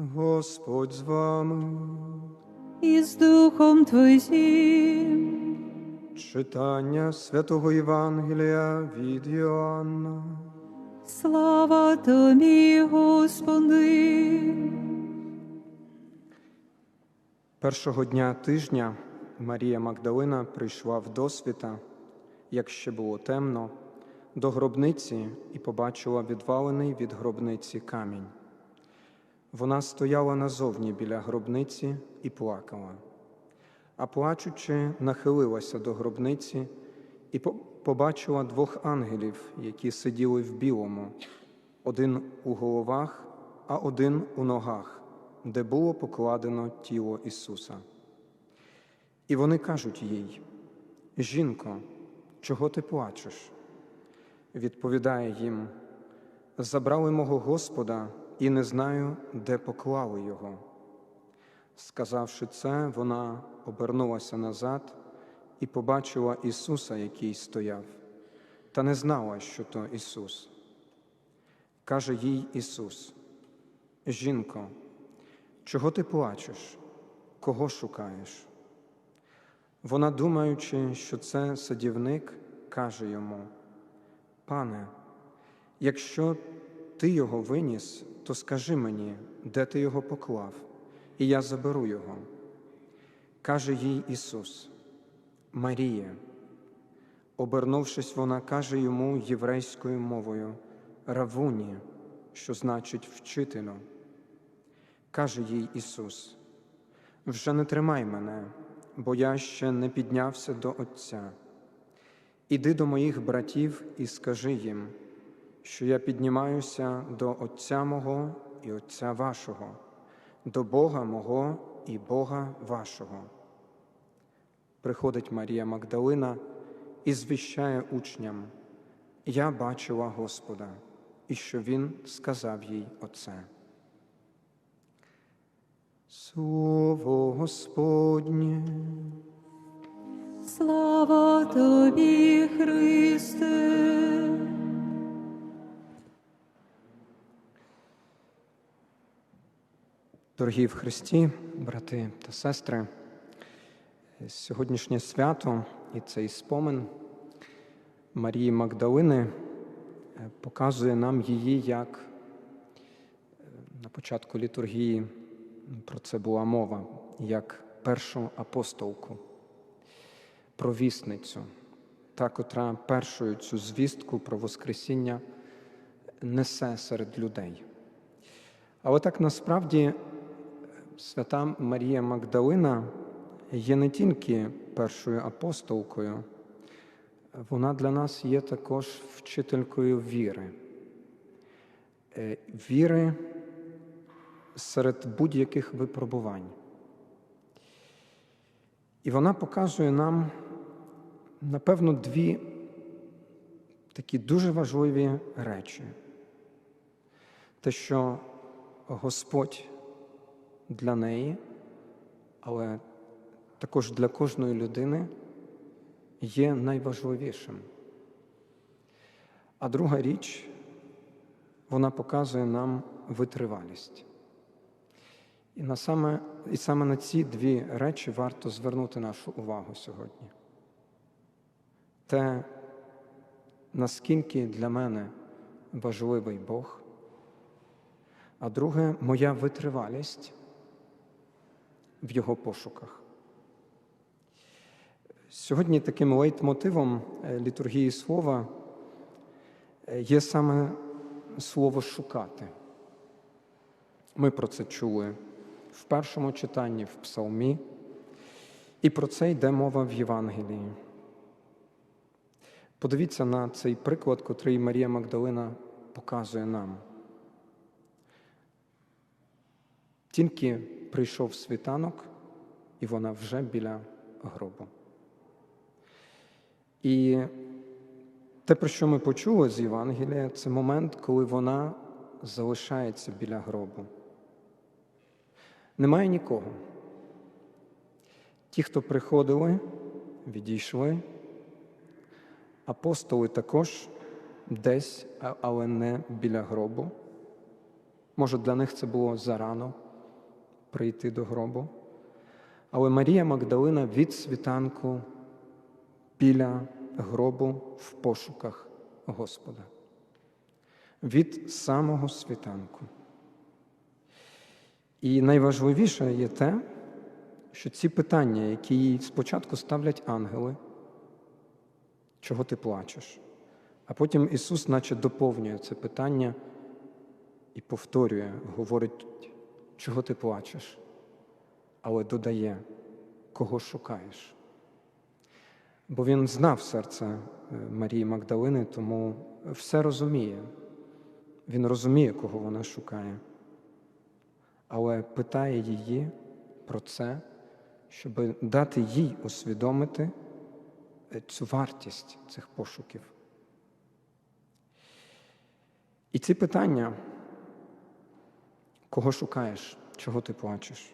Господь з вами. і з Духом Твоїм. Читання святого Євангелія від Йоанна. Слава Тобі, Господи. Першого дня тижня Марія Магдалина прийшла в досвіта, як ще було темно, до гробниці і побачила відвалений від гробниці камінь. Вона стояла назовні біля гробниці і плакала, а плачучи, нахилилася до гробниці і побачила двох ангелів, які сиділи в білому, один у головах, а один у ногах, де було покладено тіло Ісуса. І вони кажуть їй: Жінко, чого ти плачеш? Відповідає їм: Забрали мого Господа і не знаю, де поклали його. Сказавши це, вона обернулася назад і побачила Ісуса, який стояв, та не знала, що то Ісус. Каже їй Ісус: Жінко, чого ти плачеш? Кого шукаєш? Вона, думаючи, що це садівник, каже йому: Пане, якщо ти його виніс, то скажи мені, де ти його поклав, і я заберу його. Каже їй Ісус, Марія. Обернувшись, вона каже йому єврейською мовою Равуні, що значить вчителю. Каже їй Ісус: Вже не тримай мене, бо я ще не піднявся до Отця. Іди до моїх братів і скажи їм, що я піднімаюся до Отця мого і Отця вашого, до Бога мого і Бога вашого. Приходить Марія Магдалина і звіщає учням: Я бачила Господа, і що Він сказав їй оце. Слово Господнє. Слава Тобі, Христе. Дорогі в Христі, брати та сестри, сьогоднішнє свято і цей спомин Марії Магдалини е, показує нам її як е, на початку літургії про це була мова, як першу апостолку, провісницю, та, котра першою цю звістку про Воскресіння несе серед людей. Але так насправді свята Марія Магдалина є не тільки першою апостолкою, вона для нас є також вчителькою віри. Е, Віри серед будь-яких випробувань. І вона показує нам, напевно, дві такі дуже важливі речі. Те, що Господь для неї, але також для кожної людини є найважливішим. А друга річ, вона показує нам витривалість. І, на саме, і саме на ці дві речі варто звернути нашу увагу сьогодні. Те, наскільки для мене важливий Бог, а друге моя витривалість в його пошуках. Сьогодні таким лейтмотивом е, літургії слова е, є саме слово шукати. Ми про це чули в першому читанні, в Псалмі, і про це йде мова в Євангелії. Подивіться на цей приклад, котрий Марія Магдалина показує нам. Тільки прийшов світанок, і вона вже біля гробу. І те, про що ми почули з Євангелія, це момент, коли вона залишається біля гробу. Немає нікого. Ті, хто приходили, відійшли. Апостоли також десь, але не біля гробу. Може, для них це було зарано, прийти до гробу. Але Марія Магдалина від світанку біля гробу в пошуках Господа. Від самого світанку. І найважливіше є те, що ці питання, які їй спочатку ставлять ангели, чого ти плачеш? А потім Ісус, наче доповнює це питання і повторює, говорить, чого ти плачеш, але додає, кого шукаєш. Бо він знав серце е, Марії Магдалини, тому все розуміє. Він розуміє, кого вона шукає, але питає її про це, щоб дати їй усвідомити е, цю вартість цих пошуків. І ці питання, кого шукаєш, чого ти плачеш,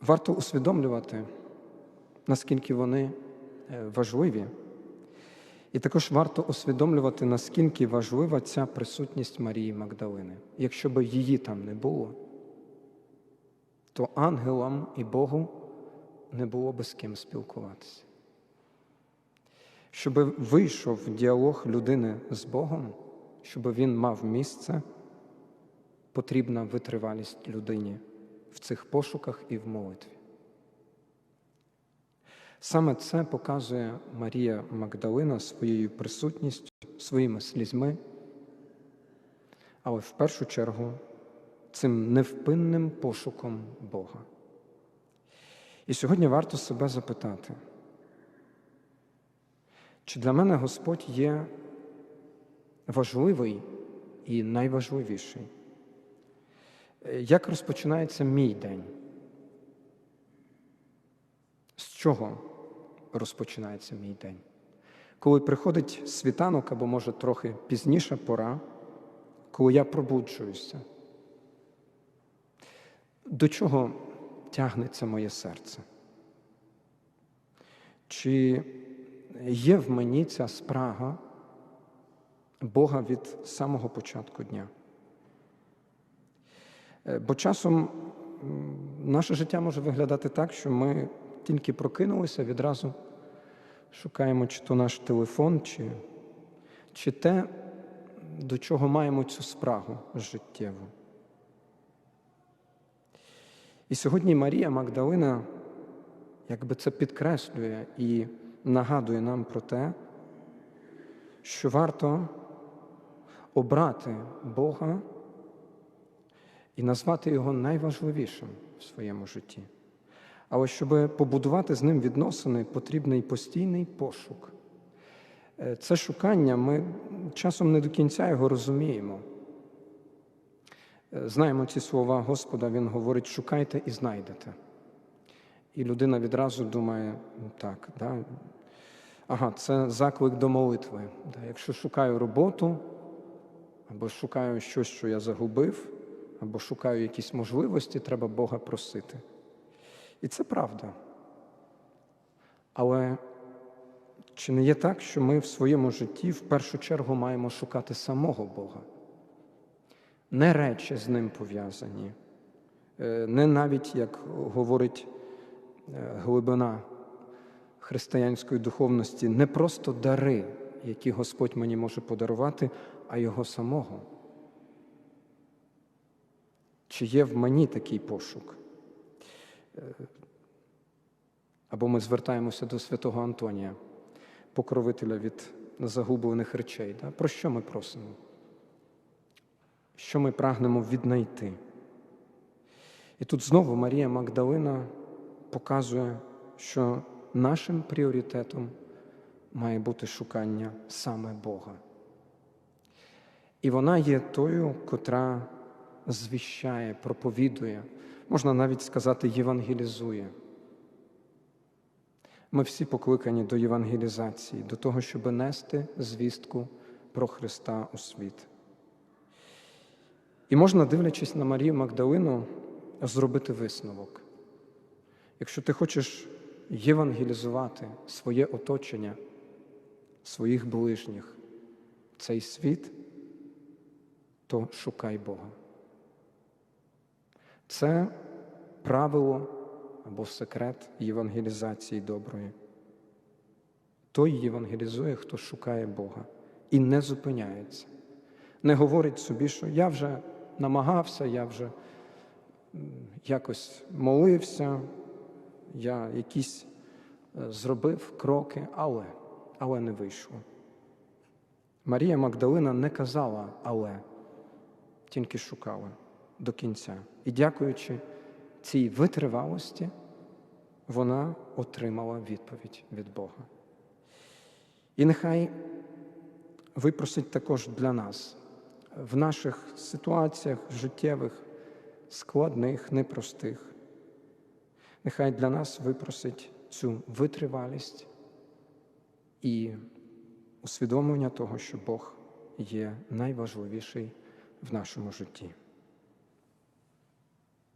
варто усвідомлювати, наскільки вони е, важливі. І також варто усвідомлювати, наскільки важлива ця присутність Марії Магдалини. Якщо б її там не було, то ангелам і Богу не було би з ким спілкуватися. Щоб вийшов діалог людини з Богом, щоб він мав місце, потрібна витривалість людині в цих пошуках і в молитві. Саме це показує Марія Магдалина своєю присутністю, своїми слізьми, але в першу чергу цим невпинним пошуком Бога. І сьогодні варто себе запитати, чи для мене Господь є важливий і найважливіший? Як розпочинається мій день? З чого розпочинається мій день? Коли приходить світанок або, може, трохи пізніша пора, коли я пробуджуюся, до чого тягнеться моє серце? Чи є в мені ця спрага Бога від самого початку дня? Е, Бо часом наше життя може виглядати так, що ми тільки прокинулися, відразу шукаємо чи то наш телефон, чи, чи те, до чого маємо цю спрагу життєву. І сьогодні Марія Магдалина якби це підкреслює і нагадує нам про те, що варто обрати Бога і назвати Його найважливішим в своєму житті. Але щоб побудувати з ним відносини, потрібний постійний пошук. Е, Це шукання ми часом не до кінця його розуміємо. Е, Знаємо ці слова Господа, Він говорить, шукайте і знайдете. І людина відразу думає, «Ну, так, да, ага, це заклик до молитви. Да, Якщо шукаю роботу, або шукаю щось, що я загубив, або шукаю якісь можливості, треба Бога просити. І це правда. Але чи не є так, що ми в своєму житті в першу чергу маємо шукати самого Бога? Не речі з ним пов'язані, е, не навіть, як говорить е, глибина християнської духовності, не просто дари, які Господь мені може подарувати, а Його самого. Чи є в мені такий пошук? Е, Або ми звертаємося до святого Антонія, покровителя від загублених речей. Да? Про що ми просимо? Що ми прагнемо віднайти? І тут знову Марія Магдалина показує, що нашим пріоритетом має бути шукання саме Бога. І вона є тою, котра звіщає, проповідує, можна навіть сказати, євангелізує. Ми всі покликані до євангелізації, до того, щоб нести звістку про Христа у світ. І можна, дивлячись на Марію Магдалину, зробити висновок. Якщо ти хочеш євангелізувати своє оточення, своїх ближніх, цей світ, то шукай Бога. Це правило або секрет євангелізації доброї. Той євангелізує, хто шукає Бога і не зупиняється. Не говорить собі, що я вже намагався, я вже якось молився, я якісь е, зробив кроки, але, але не вийшло. Марія Магдалина не казала але, тільки шукала до кінця. І дякуючи цій витривалості, вона отримала відповідь від Бога. І нехай випросить також для нас в наших ситуаціях життєвих, складних, непростих. Нехай для нас випросить цю витривалість і усвідомлення того, що Бог є найважливіший в нашому житті.